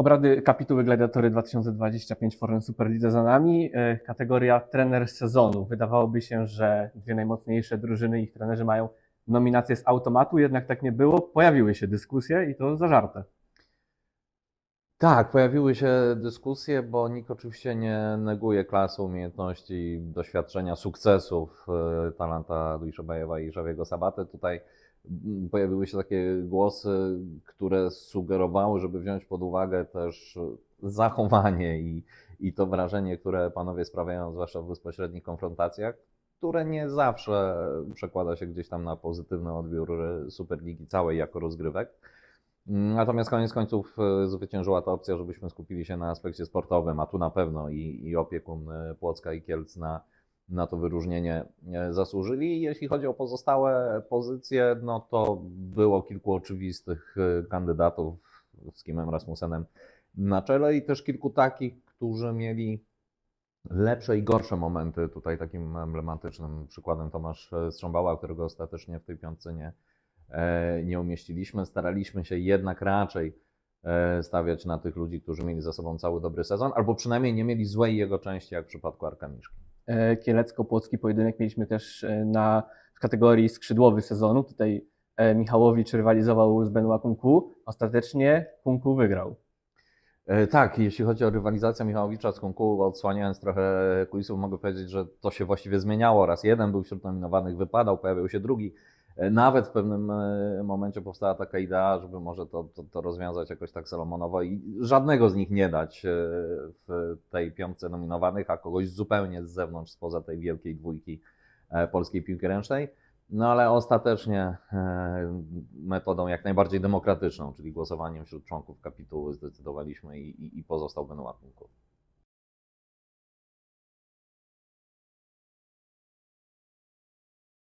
Obrady kapituły Gladiatory 2025 Forum Superlidze za nami. E, Kategoria trener sezonu. Wydawałoby się, że dwie najmocniejsze drużyny, ich trenerzy mają nominację z automatu, jednak tak nie było. Pojawiły się dyskusje i to zażarte. Tak, pojawiły się dyskusje, bo nikt oczywiście nie neguje klasy, umiejętności, doświadczenia, sukcesów e, talenta Luisza Bajewa i Żawiego Sabaty. Tutaj mm, pojawiły się takie głosy, które sugerowały, żeby wziąć pod uwagę też zachowanie i, i to wrażenie, które panowie sprawiają, zwłaszcza w bezpośrednich konfrontacjach, które nie zawsze przekłada się gdzieś tam na pozytywny odbiór Superligi całej jako rozgrywek. Natomiast koniec końców e, zwyciężyła ta opcja, żebyśmy skupili się na aspekcie sportowym, a tu na pewno i, i opiekun e, Płocka i Kielc na, na to wyróżnienie e, zasłużyli. Jeśli chodzi o pozostałe pozycje, no to było kilku oczywistych kandydatów z Kimem Rasmussenem na czele i też kilku takich, którzy mieli lepsze i gorsze momenty. Tutaj takim emblematycznym przykładem Tomasz Strząbała, którego ostatecznie w tej piątce nie, nie umieściliśmy. Staraliśmy się jednak raczej e, stawiać na tych ludzi, którzy mieli za sobą cały dobry sezon, albo przynajmniej nie mieli złej jego części, jak w przypadku Arka Miszki. E, Kielecko-Płocki pojedynek mieliśmy też e, na, w kategorii skrzydłowy sezonu. Tutaj e, Michałowicz rywalizował z Benoit Kunku. Ostatecznie Kunku wygrał. E, Tak, jeśli chodzi o rywalizację Michałowicza z Kunku, odsłaniając trochę kulisów, mogę powiedzieć, że to się właściwie zmieniało. Raz jeden był wśród nominowanych, wypadał, pojawiał się drugi. E, Nawet w pewnym e, momencie powstała taka idea, żeby może to, to, to rozwiązać jakoś tak salomonowo i żadnego z nich nie dać e, w tej piątce nominowanych, a kogoś zupełnie z zewnątrz, spoza tej wielkiej dwójki polskiej piłki ręcznej. No ale ostatecznie metodą jak najbardziej demokratyczną, czyli głosowaniem wśród członków kapituły zdecydowaliśmy i, i, i pozostał Benoit Kunku.